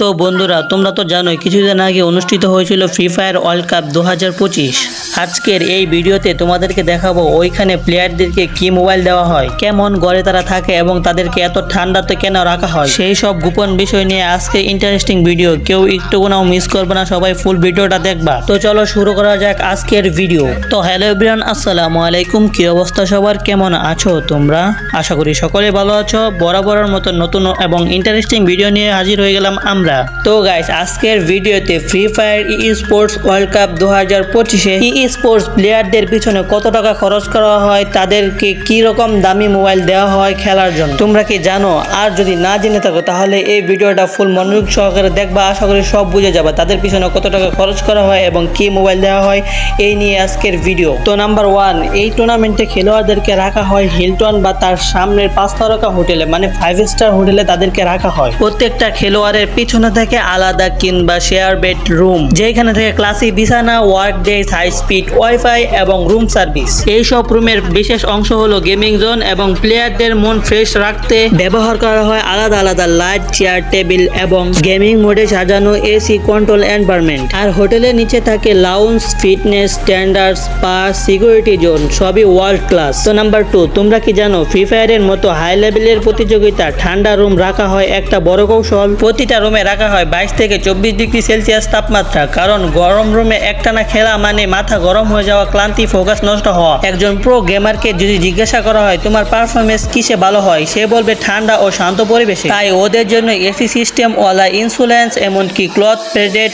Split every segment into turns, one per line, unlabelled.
তো বন্ধুরা, তোমরা তো জানোই, কিছুদিন আগে অনুষ্ঠিত হয়েছিল ফ্রি ফায়ার ওয়ার্ল্ড কাপ দু হাজার পঁচিশ। আজকের এই ভিডিওতে তোমাদেরকে দেখাবো ওইখানে প্লেয়ারদেরকে কি মোবাইল দেওয়া হয়, কেমন গড়ে তারা থাকে এবং তাদেরকে এত ঠান্ডাতে কেন রাখা হয়। সেই সব গোপন বিষয় নিয়ে আজকে ইন্টারেস্টিং ভিডিও কেউ একটু কোনো মিস করবে না, সবাই ফুল ভিডিওটা দেখবা। তো চলো শুরু করা যাক আজকের ভিডিও তো হ্যালো এভরিওয়ান আসসালামু আলাইকুম, কি অবস্থা সবার, কেমন আছো তোমরা? আশা করি সকলে ভালো আছো, বরাবরের মতো নতুন এবং ইন্টারেস্টিং ভিডিও নিয়ে হাজির হয়ে গেলাম আমরা। তো গাইস আজকের ভিডিওতে Free Fire esports World Cup দু হাজার পঁচিশে ই স্পোর্টস প্লেয়ারদের পিছনে কত টাকা খরচ করা হয়, তাদেরকে কি রকম দামি মোবাইল দেওয়া হয় খেলার জন্য, তোমরা কি জানো? আর যদি না জেনে থাকো, তাহলে এই ভিডিওটা ফুল মনোযোগ সহকারে দেখবা। আশা করি সব বুঝে যাবে তাদের পিছনে কত টাকা খরচ করা হয় এবং কি মোবাইল দেওয়া হয়, এই নিয়ে আজকের ভিডিও। তো নাম্বার ওয়ান এই টুর্নামেন্টে খেলোয়াড়দেরকে রাখা হয় হিলটন বা তার সামনের পাঁচ তারকা হোটেলে মানে ফাইভ স্টার হোটেলে তাদেরকে রাখা হয়। প্রত্যেকটা খেলোয়াড়ের পিছনে থেকে আলাদা কিংবা শেয়ার বেড রুম যেখানে থেকে ক্লাসি বিছানা work day high speed wifi এবং রুম সার্ভিস এই সব রুমের বিশেষ অংশ হলো গেমিং জোন এবং প্লেয়ারদের মন ফ্রেশ রাখতে ব্যবহার করা হয় আলাদা আলাদা লাইট চেয়ার টেবিল এবং গেমিং মোডে সাজানো এসি কন্ট্রোল এনভায়রনমেন্ট আর হোটেলের নিচে থাকে লাউন্স ফিটনেস স্ট্যান্ডার্ডস পা সিকিউরিটি জোন সবই ওয়ার্ল্ড ক্লাস তো নাম্বার টু তোমরা কি জানো ফ্রি ফায়ারের মতো হাই লেভেলের প্রতিযোগিতা ঠান্ডা রুম রাখা হয় একটা বড় কৌশল? প্রতিটা রুমে রাখা হয় বাইশ থেকে চব্বিশ ডিগ্রি সেলসিয়াস তাপমাত্রা। কারণ গরম রুমে একটানা খেলা মানে মাথা গরম হয়ে যাওয়া, ক্লান্তি, ফোকাস নষ্ট হওয়া। একজন প্রো গেমারকে যদি জিজ্ঞাসা করা হয়, তোমার পারফরমেন্স কিসে ভালো হয়? সে বলবে, ঠান্ডা ও শান্ত পরিবেশে। তাই ওদের জন্য এসি সিস্টেম ওয়ালা ইন্স্যুরেন্স এমনকি ক্লথ প্রেডেট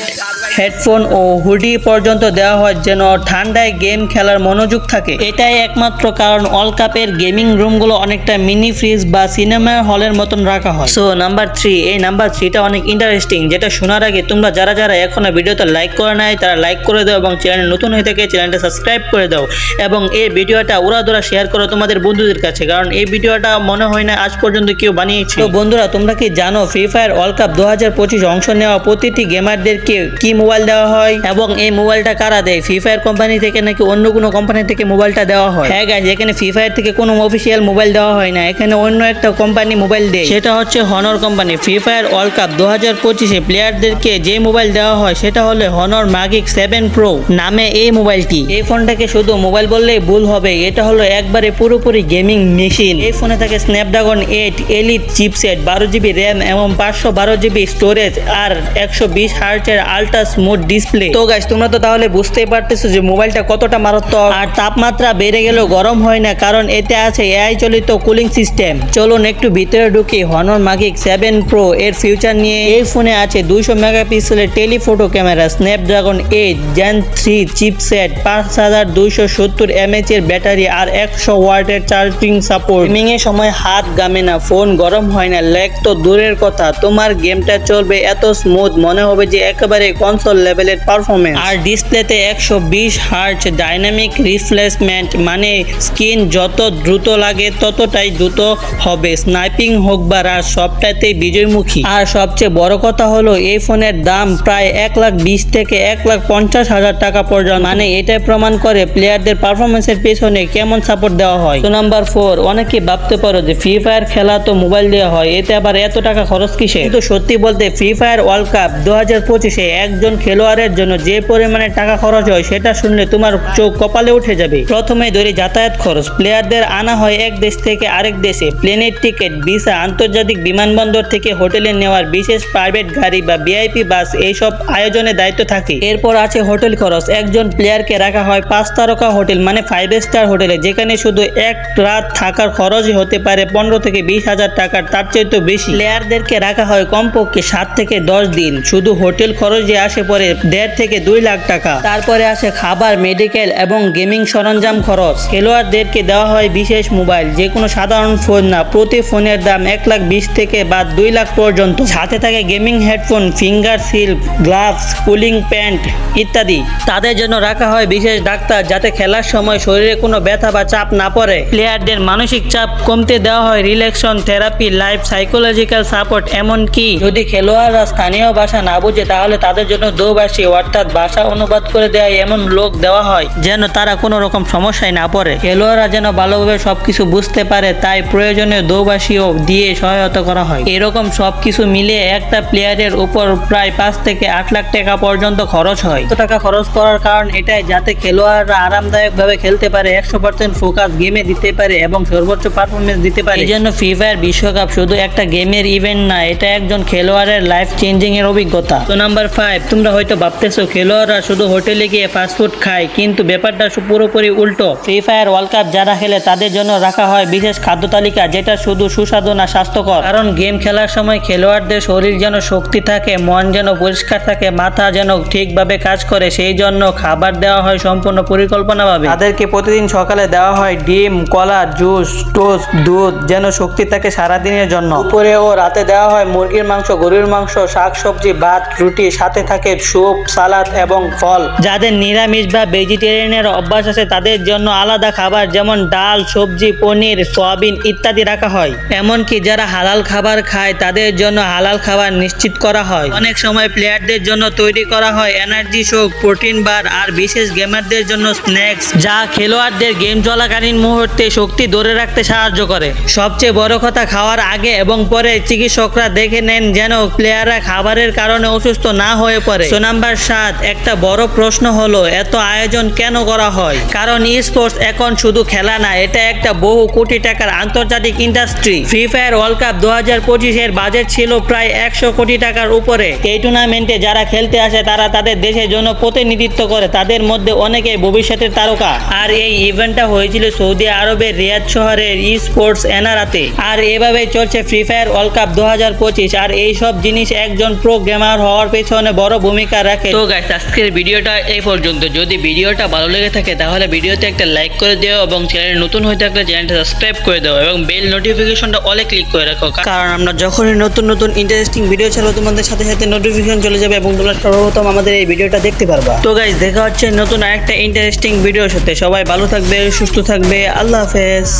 হেডফোন ও হুডি পর্যন্ত দেওয়া হয় যেন ঠান্ডায় গেম খেলার মনোযোগ থাকে। এটাই একমাত্র কারণ অল কাপের গেমিং রুমগুলো অনেকটা মিনি ফ্রিজ বা সিনেমা হলের মতন রাখা হয়। সো নাম্বার থ্রি এই নাম্বার থ্রিটা অনেক ইন্টারেস্টিং যেটা শোনার আগে তোমরা যারা যারা এখনও ভিডিওতে লাইক করে নাই, তারা লাইক করে দাও এবং চ্যানেল নতুন হয়ে থাকে চ্যানেলটা সাবস্ক্রাইব করে দাও এবং এই ভিডিওটা উড়াদোড়া শেয়ার করো তোমাদের বন্ধুদের কাছে, কারণ এই ভিডিওটা মনে হয় না আজ পর্যন্ত কেউ বানিয়েছে। তো বন্ধুরা, তোমরা কি জানো ফ্রি ফায়ার ওয়ার্ল্ড কাপ দু হাজার পঁচিশ অংশ নেওয়া প্রতিটি গেমারদেরকে কি মোবাইল দেওয়া হয় এবং এই মোবাইলটা কারা দেয়? ফ্রি ফায়ার কোম্পানি থেকে নাকি অন্য কোনো কোম্পানি থেকে মোবাইলটা দেওয়া হয়? হ্যাঁ গাইজ এখানে ফ্রি ফায়ার থেকে কোনো অফিসিয়াল মোবাইল দেওয়া হয় না, এখানে অন্য একটা কোম্পানি মোবাইল দেয়। সেটা হচ্ছে Honor company Free Fire World Cup দু হাজার পঁচিশে প্লেয়ারদেরকে যে মোবাইল দেওয়া হয়, সেটা হলো হনর ম্যাগিক সেভেন প্রো নামে এই মোবাইলটি এই ফোনটাকে শুধু মোবাইল বললেই ভুল হবে। এটা হলো একবারে পুরোপুরি গেমিং মেশিন এই ফোনে থাকে স্ন্যাপড্রাগন এইট এলিট চিপসেট বারো জিবি র্যাম এবং পাঁচশো বারো জিবি স্টোরেজ আর একশো বিশ হার্চের আল্ট্রা স্মুথ ডিসপ্লে তো গাইস তোমরা তো তাহলে বুঝতেই পারতেছো যে মোবাইলটা কতটা মারাত্মক। আর তাপমাত্রা বেড়ে গেলেও গরম হয় না, কারণ এতে আছে এআই চলিত কুলিং সিস্টেম চলুন একটু ভিতরে ঢুকি হনর মাগিক সেভেন প্রো এর ফিউচার নিয়ে। এই ফোনে আছে দুইশো মেগাপিক্সেলের telephoto camera, Snapdragon eight, Gen three chipset, পাঁচ হাজার দুইশো সত্তর এমএচ এর ব্যাটারি আর একশো ওয়াটের চার্জিং সাপোর্ট। গেমিং এর সময় হাত গামে না, ফোন গরম হয় না, ল্যাগ তো দূরের কথা। তোমার গেমটা চলবে এত স্মুথ মনে হবে যে একেবারে কনসোল লেভেলের পারফরমেন্স আর ডিসপ্লেতে একশো বিশ হার্চ ডাইনামিক রিফ্লেসমেন্ট মানে স্ক্রিন যত দ্রুত লাগে ততটাই দ্রুত হবে। স্নাইপিং হোক বা রাশ সবটাতেই বিজয়মুখী। আর সবচেয়ে বড় কথা হলো, এই ফোনের দাম প্রায় এক লাখ বিশ থেকে এক লাখ পঞ্চাশ হাজার টাকা পর্যন্ত। মানে এটাই প্রমাণ করে প্লেয়ারদের পারফরমেন্সের পেছনে কেমন সাপোর্ট দেওয়া হয়। তো নাম্বার ফোর অনেকে ভাবতে পারো যে ফ্রি ফায়ার খেলা তো মোবাইল দেওয়া হয়, এতে আবার এত টাকা খরচ কিসে? কিন্তু সত্যি বলতে ফ্রি ফায়ার ওয়ার্ল্ড কাপ দু হাজার পঁচিশে একজন খেলোয়াড়ের জন্য যে পরিমাণে টাকা খরচ হয়, সেটা শুনলে তোমার চোখ কপালে উঠে যাবে। প্রথমে ধরে যাতায়াত খরচ। প্লেয়ারদের আনা হয় এক দেশ থেকে আরেক দেশে। প্লেনের টিকিট ভিসা আন্তর্জাতিক বিমানবন্দর থেকে হোটেলে নেওয়ার বিশেষ প্রাইভেট গাড়ি বা ভিআইপি বাস এইসব আয়োজনের দায়িত্ব থাকে। এরপর আছে হোটেল খরচ। একজন প্লেয়ারকে রাখা হয় পাঁচ তারকা হোটেল মানে ফাইভ স্টার হোটেলে যেখানে শুধু এক রাত থাকার খরচই হতে পারে পনেরো থেকে বিশ হাজার টাকার, তার চাইতে বেশি। প্লেয়ারদেরকে রাখা হয় কমপক্ষে সাত থেকে দশ দিন। শুধু হোটেল খরচ যে আসে পরে দেড় থেকে দুই লাখ টাকা। তারপরে আসে খাবার মেডিকেল এবং গেমিং সরঞ্জাম খরচ। খেলোয়াড়দেরকে দেওয়া হয় বিশেষ মোবাইল যে কোনো সাধারণ ফোন না। প্রতি ফোনের দাম এক লাখ বিশ থেকে বা দুই লাখ পর্যন্ত। সাথে থাকে gaming headphone, finger silk, gloves, cooling pant ইত্যাদি। তাদের জন্য রাখা হয় বিশেষ ডাক্তার যাতে খেলার সময় শরীরে কোনো ব্যথা বা চাপ না পড়ে। প্লেয়ারদের মানসিক চাপ কমতে দেওয়া হয় relaxation, therapy, life, psychological support, এমনকি যদি খেলোয়াড়রা স্থানীয় ভাষা না বুঝে, তাহলে তাদের জন্য দোভাষী, অর্থাৎ ভাষা অনুবাদ করে দেওয়া এমন লোক দেওয়া হয়, যেন তারা কোনো রকম সমস্যায় না পড়ে। খেলোয়াড়রা যেন ভালোভাবে সবকিছু বুঝতে পারে, তাই প্রয়োজনীয় দোভাষীও দিয়ে সহায়তা করা হয়। এরকম সবকিছু মিলিয়ে এক একটা প্লেয়ারের উপর প্রায় পাঁচ থেকে আট লাখ টাকা পর্যন্ত খরচ হয়। এত টাকা খরচ করার কারণ এটাই যাতে খেলোয়াড়রা আরামদায়কভাবে খেলতে পারে, একশো পার্সেন্ট ফোকাস গেমে দিতে পারে এবং সর্বোচ্চ পারফরমেন্স দিতে পারে। এই জন্য ফ্রি ফায়ার বিশ্বকাপ শুধু একটা গেমের ইভেন্ট না, এটা একজন খেলোয়াড়ের লাইফ চেঞ্জিং এর অভিজ্ঞতা। তো নাম্বার ফাইভ তোমরা হয়তো ভাবতেছো, খেলোয়াড়রা শুধু হোটেলে গিয়ে ফাস্টফুড খায়, কিন্তু ব্যাপারটা পুরোপুরি উল্টো। ফ্রি ফায়ার ওয়ার্ল্ড কাপ যারা খেলে, তাদের জন্য রাখা হয় বিশেষ খাদ্য তালিকা, যেটা শুধু সুস্বাদু না স্বাস্থ্যকর। কারণ গেম খেলার সময় খেলোয়াড়দের শরীর যেন শক্তি থাকে মন যেন পরিষ্কার থাকে মাথা যেন ঠিকভাবে কাজ করে সেই জন্য খাবার দেওয়া হয় সম্পূর্ণ পরিকল্পনাভাবে। তাদেরকে প্রতিদিন সকালে দেওয়া হয় ডিম কলা জুস টোস্ট দুধ যেন শক্তি থাকে সারাদিনের জন্য। উপরে ও রাতে দেওয়া হয় মুরগির মাংস গরুর মাংস শাক সবজি ভাত রুটি সাথে থাকে স্যুপ সালাদ এবং ফল। যাদের নিরামিষ বা ভেজিটেরিয়ানের অভ্যাস আছে তাদের জন্য আলাদা খাবার যেমন ডাল সবজি পনির সয়াবিন ইত্যাদি রাখা হয়। এমনকি যারা হালাল খাবার খায় তাদের জন্য হালাল খাবার নিশ্চিত করা হয়। অনেক সময় প্লেয়ারদের জন্য তৈরি করা হয় এনার্জি শোক, প্রোটিন বার আর বিশেষ গেমারদের জন্য স্ন্যাক্স, যা খেলোয়াড়দের গেম চলাকালীন মুহূর্তে শক্তি ধরে রাখতে সাহায্য করে। সবচেয়ে বড় কথা খাওয়ার আগে এবং পরে চিকিৎসকরা দেখে নেন যেন প্লেয়াররা খাবারের কারণে অসুস্থ না হয়ে পড়ে। সো নাম্বার সাত একটা বড় প্রশ্ন হলো, এত আয়োজন কেন করা হয়? কারণ ই স্পোর্টস এখন শুধু খেলা না, এটা একটা বহু কোটি টাকার আন্তর্জাতিক industry Free Fire World Cup দু হাজার পঁচিশের বাজেট ছিল প্রায় একশো কোটি টাকার উপরে। এই টুর্নামেন্টে যারা খেলতে আসে তারা তাদের দেশের জন্য প্রতিনিধিত্ব করে তাদের মধ্যে অনেকে ভবিষ্যতের তারকা। আর এই ইভেন্টটা হয়েছিল সৌদি আরবের রিয়াদ শহরের ই স্পোর্টস এনারাতে। আর এভাবেই চলছে ফ্রি ফায়ার ওয়ার্ল্ড কাপ দু হাজার পঁচিশ। আর এই সব জিনিস একজন প্রো গেমার হওয়ার পেছনে বড় ভূমিকা রাখে। তো গাইস আজকের ভিডিওটা এই পর্যন্ত। যদি ভিডিওটা ভালো লেগে থাকে তাহলে ভিডিওতে একটা লাইক করে দিও এবং চ্যানেল নতুন হয়ে থাকলে চ্যানেলটা সাবস্ক্রাইব করে দাও এবং বেল নোটিফিকেশনটা অলে ক্লিক করে রাখো। কারণ আমরা যখনই নতুন নতুন ইন্টারেস্টিং ভিডিও ছাড়বো তোমাদের সাথে সাথে নোটিফিকেশন চলে যাবে এবং তোমরা সর্বপ্রথম আমাদের এই ভিডিওটা দেখতে পারবা। তো গাইজ দেখা হচ্ছে নতুন আরেকটা ইন্টারেস্টিং ভিডিওর সাথে। সবাই ভালো থাকবে, সুস্থ থাকবে। আল্লাহ হাফেজ।